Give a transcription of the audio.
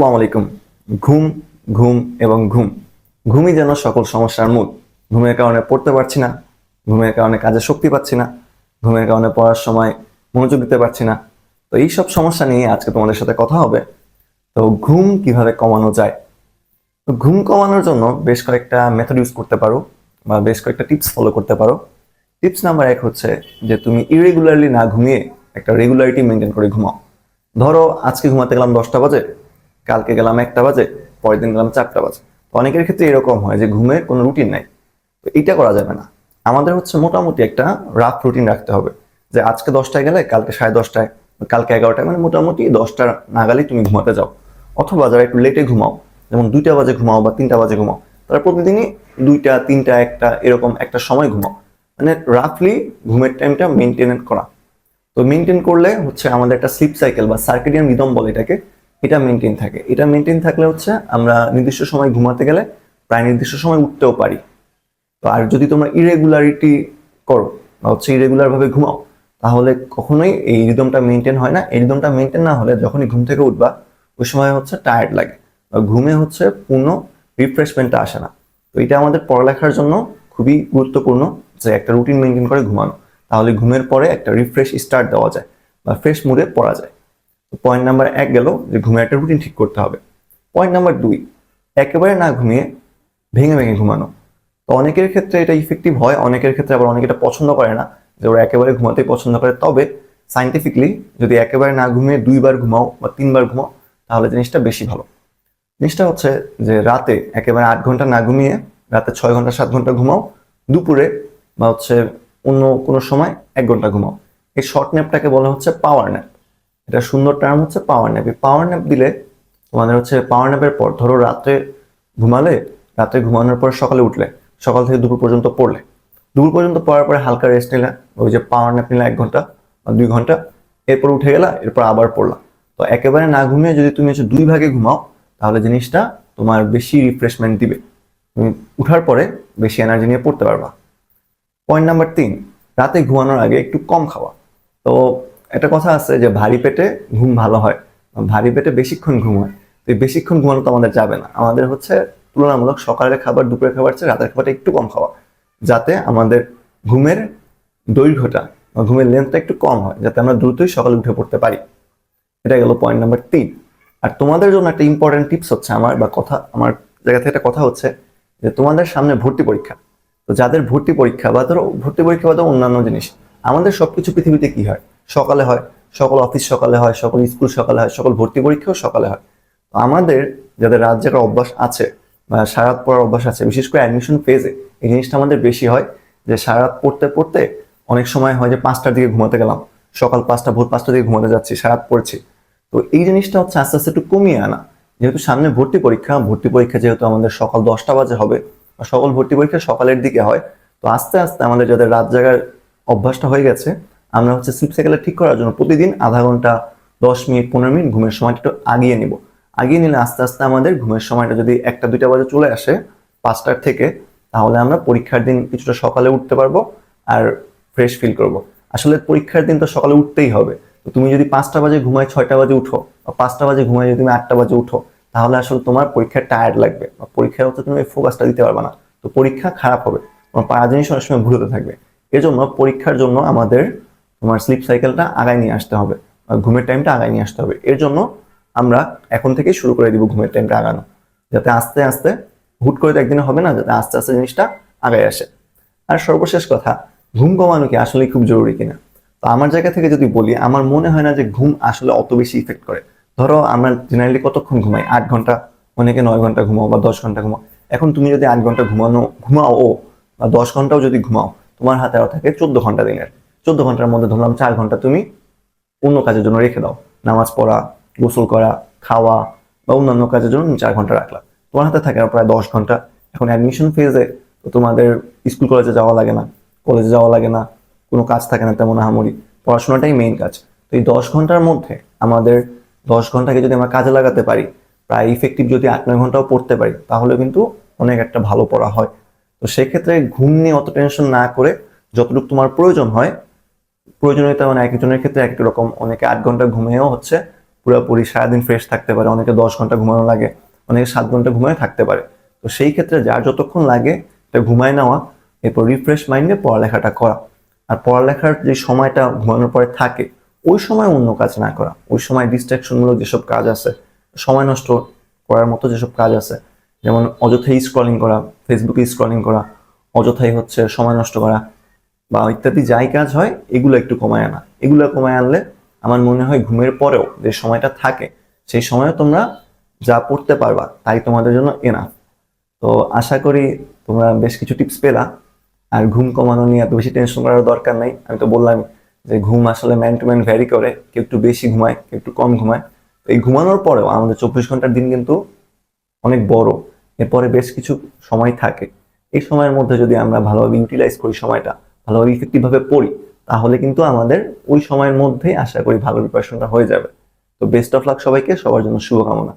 আসসালামু আলাইকুম। ঘুম ঘুম এবং ঘুম। ঘুমই যেন সকল সমস্যার মূল। ঘুমের কারণে পড়তে পারছি না, ঘুমের কারণে কাজে শক্তি পাচ্ছি না, ঘুমের কারণে পড়ার সময় মনোযোগ দিতে পারছি না। তো এই সব সমস্যা নিয়ে আজকে তোমাদের সাথে কথা হবে। তো ঘুম কীভাবে কমানো যায়? তো ঘুম কমানোর জন্য বেশ কয়েকটা মেথড ইউজ করতে পারো বা বেশ কয়েকটা টিপস ফলো করতে পারো। টিপস নাম্বার এক হচ্ছে যে তুমি ইরেগুলারলি না ঘুমিয়ে একটা রেগুলারিটি মেনটেন করে ঘুমাও। ধরো আজকে ঘুমাতে গেলাম দশটা বাজে কালকে গেলাম একটা বাজে, পরের দিন গেলাম চারটা বাজে। অনেকের ক্ষেত্রে এরকম হয় যে ঘুমের কোনো রুটিন নাই। তো এটা করা যাবে না। আমাদের হচ্ছে মোটামুটি একটা রাফ রুটিন রাখতে হবে যে আজকে দশটায় গেলে কালকে সাড়ে দশটায়, কালকে এগারোটায় মানে মোটামুটি দশটা নাগালেই তুমি ঘুমাতে যাও। অথবা যারা একটু লেটে ঘুমাও, যেমন দুইটা বাজে ঘুমাও বা তিনটা বাজে ঘুমাও, তারা প্রতিদিনই দুইটা, তিনটা, একটা, এরকম একটা সময় ঘুমাও। মানে রাফলি ঘুমের টাইমটা মেনটেন করা। তো মেনটেন করলে হচ্ছে আমাদের একটা স্লিপ সাইকেল বা সার্কেডিয়ান রিদম বলে এটাকে এটা মেনটেন থাকে। এটা মেনটেন থাকলে হচ্ছে আমরা নির্দিষ্ট সময় ঘুমাতে গেলে প্রায় নির্দিষ্ট সময় উঠতেও পারি। তো আর যদি তোমরা ইরেগুলারিটি করো বা হচ্ছে ইরেগুলার ভাবে ঘুমাও, তাহলে কখনোই এই রিদমটা মেনটেন হয় না। এই রিদমটা মেনটেন না হলে যখনই ঘুম থেকে উঠবা, ওই সময় হচ্ছে টায়ার্ড লাগে। বা ঘুমে হচ্ছে পূর্ণ রিফ্রেশমেন্টটা আসে না। তো এটা আমাদের পড়ালেখার জন্য খুবই গুরুত্বপূর্ণ যে একটা রুটিন মেনটেন করে ঘুমানো। তাহলে ঘুমের পরে একটা রিফ্রেশ স্টার্ট দেওয়া যায় বা ফ্রেশ মুডে পড়া যায়। পয়েন্ট নাম্বার এক গেল যে ঘুমের একটা রুটিন ঠিক করতে হবে। পয়েন্ট নাম্বার দুই, একেবারে না ঘুমিয়ে ভেঙে ভেঙে ঘুমানো। তো অনেকের ক্ষেত্রে এটা ইফেক্টিভ হয়, অনেকের ক্ষেত্রে আবার অনেকে এটা পছন্দ করে না যে ওরা একেবারে ঘুমাতেই পছন্দ করে। তবে সাইন্টিফিকলি যদি একেবারে না ঘুমিয়ে দুইবার ঘুমাও বা তিনবার ঘুমাও, তাহলে জিনিসটা বেশি ভালো। জিনিসটা হচ্ছে যে রাতে একেবারে আট ঘণ্টা না ঘুমিয়ে রাতে ছয় ঘণ্টা, সাত ঘণ্টা ঘুমাও। দুপুরে বা হচ্ছে অন্য কোনো সময় এক ঘণ্টা ঘুমাও। এই শর্ট ন্যাপটাকে বলা হচ্ছে পাওয়ার ন্যাপ এটা সুন্দর টার্ম হচ্ছে পাওয়ার ন্যাপ পাওয়ার ন্যাপ দিলে তোমাদের হচ্ছে পাওয়ার ন্যাপের পর ধরো রাত্রে ঘুমালে রাতে ঘুমানোর পর সকালে উঠলে, সকাল থেকে দুপুর পর্যন্ত পড়লে। দুপুর পর্যন্ত পড়ার পরে হালকা রেস্ট নিলে, ওই যে পাওয়ার ন্যাপ নিলে এক ঘণ্টা বা দুই ঘণ্টা, এরপর উঠে গেলা, এরপর আবার পড়লা। তো একেবারে না ঘুমিয়ে যদি তুমি হচ্ছে দুই ভাগে ঘুমাও, তাহলে জিনিসটা তোমার বেশি রিফ্রেশমেন্ট দিবে। তুমি উঠার পরে বেশি এনার্জি নিয়ে পড়তে পারবা। পয়েন্ট নাম্বার তিন, রাতে ঘুমানোর আগে একটু কম খাওয়া। তো একটা কথা আছে যে ভারী পেটে ঘুম ভালো হয়, ভারী পেটে বেশিক্ষণ ঘুম হয়। তো বেশিক্ষণ ঘুমানো তো আমাদের যাবে না। আমাদের হচ্ছে তুলনামূলক সকালের খাবার, দুপুরের খাবার চেয়ে রাতের খাবারটা একটু কম খাওয়া, যাতে আমাদের ঘুমের দৈর্ঘ্যটা বা ঘুমের লেন্থটা একটু কম হয়, যাতে আমরা দ্রুতই সকালে উঠে পড়তে পারি। এটা গেল পয়েন্ট নাম্বার তিন আর তোমাদের জন্য একটা ইম্পর্টেন্ট টিপস হচ্ছে আমার বা কথা, আমার জায়গা থেকে একটা কথা হচ্ছে যে তোমাদের সামনে ভর্তি পরীক্ষা। তো যাদের ভর্তি পরীক্ষা বা ধরো ভর্তি পরীক্ষা বা ধরো অন্যান্য জিনিস, আমাদের সব কিছু পৃথিবীতে কি হয়? সকালে হয়, সকল অফিস সকালে হয়, সকল স্কুল সকালে হয়, সকল ভর্তি পরীক্ষাও সকালে হয়। তো আমাদের যাদের রাত জাগার অভ্যাস আছে বা সারাত পড়ার অভ্যাস আছে, বিশেষ করে অ্যাডমিশন ফেজে এই জিনিসটা আমাদের বেশি হয় যে সারাত পড়তে পড়তে অনেক সময় হয় যে পাঁচটার দিকে ঘুমাতে গেলাম, সকাল পাঁচটা, ভোর পাঁচটার দিকে ঘুমাতে যাচ্ছি সারাত পড়ছি। তো এই জিনিসটা হচ্ছে আস্তে আস্তে একটু কমিয়ে আনা। যেহেতু সামনে ভর্তি পরীক্ষা ভর্তি পরীক্ষা যেহেতু আমাদের সকাল দশটা বাজে হবে, বা সকল ভর্তি পরীক্ষা সকালের দিকে হয়, তো আস্তে আস্তে আমাদের যাদের রাত জাগার অভ্যাসটা হয়ে গেছে আমরা হচ্ছে স্লিপ সাইকেলটা ঠিক করার জন্য প্রতিদিন আধা ঘণ্টা, দশ মিনিট, পনেরো মিনিট ঘুমের সময়টা একটু আগিয়ে নিব। আগিয়ে নিলে আস্তে আস্তে আমাদের ঘুমের সময়টা যদি একটা, দুইটা বাজে চলে আসে, পাঁচটার থেকে, তাহলে আমরা পরীক্ষার দিন কিছুটা সকালে উঠতে পারব আর ফ্রেশ ফিল করব। আসলে পরীক্ষার দিন তো সকালে উঠতেই হবে। তো তুমি যদি পাঁচটা বাজে ঘুমায় ছয়টা বাজে উঠো বা পাঁচটা বাজে ঘুমায় যদি তুমি আটটা বাজে উঠো, তাহলে আসলে তোমার পরীক্ষার টায়ার্ড লাগবে বা পরীক্ষায় হচ্ছে তুমি ফোকাসটা দিতে পারবে না। তো পরীক্ষা খারাপ হবে। তোমার পাড়া জিনিস অনেক সময় ভুলতে থাকবে। এজন্য পরীক্ষার জন্য আমাদের তোমার স্লিপ সাইকেলটা আগায় নিয়ে আসতে হবে ঘুমের টাইমটা আগায় নিয়ে আসতে হবে। এর জন্য আমরা এখন থেকেই শুরু করে দিব ঘুমের টাইমটা আগানো, যাতে আস্তে আস্তে, হুট করে তো একদিনে হবে না, যাতে আস্তে আস্তে জিনিসটা আগায় আসে। আর সর্বশেষ কথা, ঘুম কমানো কি আসলে খুব জরুরি কিনা? তো আমার জায়গা থেকে যদি বলি, আমার মনে হয় না যে ঘুম আসলে অত বেশি ইফেক্ট করে। ধরো, আমরা জেনারেলি কতক্ষণ ঘুমাই? আট ঘণ্টা, অনেকে নয় ঘণ্টা ঘুমাও বা দশ ঘণ্টা ঘুমাও। এখন তুমি যদি আট ঘণ্টা ঘুমানো, ঘুমাও ও বা দশ ঘন্টাও যদি ঘুমাও, তোমার হাতে আরও থাকে চোদ্দ ঘণ্টা দিনের। চোদ্দ ঘণ্টার মধ্যে ধরলাম, চার ঘণ্টা তুমি অন্য কাজের জন্য রেখে দাও। নামাজ পড়া, গোসল করা, খাওয়া বা অন্যান্য কাজের জন্য চার ঘণ্টা রাখলাম তোমার হাতে থাকে প্রায় দশ ঘণ্টা। এখন অ্যাডমিশন ফেজে তো তোমাদের স্কুল কলেজে যাওয়া লাগে না কলেজে যাওয়া লাগে না, কোনো কাজ থাকে না তেমন আহামরি। পড়াশোনাটাই মেইন কাজ। তো এই দশ ঘণ্টার মধ্যে আমাদের দশ ঘন্টাকে যদি আমরা কাজে লাগাতে পারি, প্রায় ইফেক্টিভ যদি আট, নয় ঘন্টাও পড়তে পারি, তাহলে কিন্তু অনেক একটা ভালো পড়া হয়। তো সেক্ষেত্রে ঘুম নিয়ে অত টেনশন না করে যতটুকু তোমার প্রয়োজন হয় প্রয়োজনীয়তা মানে এক একজনের ক্ষেত্রে এক রকম। অনেকে আট ঘণ্টা ঘুমিয়েও হচ্ছে, পুরোপুরি সারাদিন ফ্রেশ থাকতে পারে। অনেকে দশ ঘণ্টা ঘুমানো লাগে, অনেকে সাত ঘণ্টা ঘুমায় থাকতে পারে। তো সেই ক্ষেত্রে যার যতক্ষণ লাগে, এটা ঘুমায় নেওয়া, এরপর রিফ্রেশ মাইন্ডে পড়ালেখাটা করা। আর পড়ালেখার যে সময়টা ঘুমানোর পরে থাকে, ওই সময় অন্য কাজ না করা। ওই সময় ডিস্ট্রাকশনমূলক যেসব কাজ আছে, সময় নষ্ট করার মতো যেসব কাজ আছে, যেমন অযথাই স্ক্রলিং করা ফেসবুকে স্ক্রলিং করা, অযথাই হচ্ছে সময় নষ্ট করা বা ইত্যাদি যাই কাজ হয়, এগুলো একটু কমায় আনা। এগুলো কমায় আনলে আমার মনে হয় ঘুমের পরেও যে সময়টা থাকে, সেই সময়ে তোমরা যা পড়তে পারবা, তাই তোমাদের জন্য এনা তো আশা করি তোমরা বেশ কিছু টিপস পেলা। আর ঘুম কমানো নিয়ে এত বেশি টেনশন করার দরকার নেই। আমি তো বললাম যে ঘুম আসলে ম্যান টু ম্যান ভ্যারি করে, কেউ একটু বেশি ঘুমায়, কেউ একটু কম ঘুমায়। তো এই ঘুমানোর পরেও আমাদের চব্বিশ ঘণ্টার দিন কিন্তু অনেক বড়। এরপরে বেশ কিছু সময় থাকে। এই সময়ের মধ্যে যদি আমরা ভালোভাবে ইউটিলাইজ করি সময়টা ভালোভাবে ইফেক্টিভভাবে পড়ি, তাহলে কিন্তু আমাদের ওই সময়ের মধ্যেই আশা করি ভালো প্রিপারেশনটা হয়ে যাবে। তো বেস্ট অফ লাক সবাইকে, সবার জন্য শুভকামনা।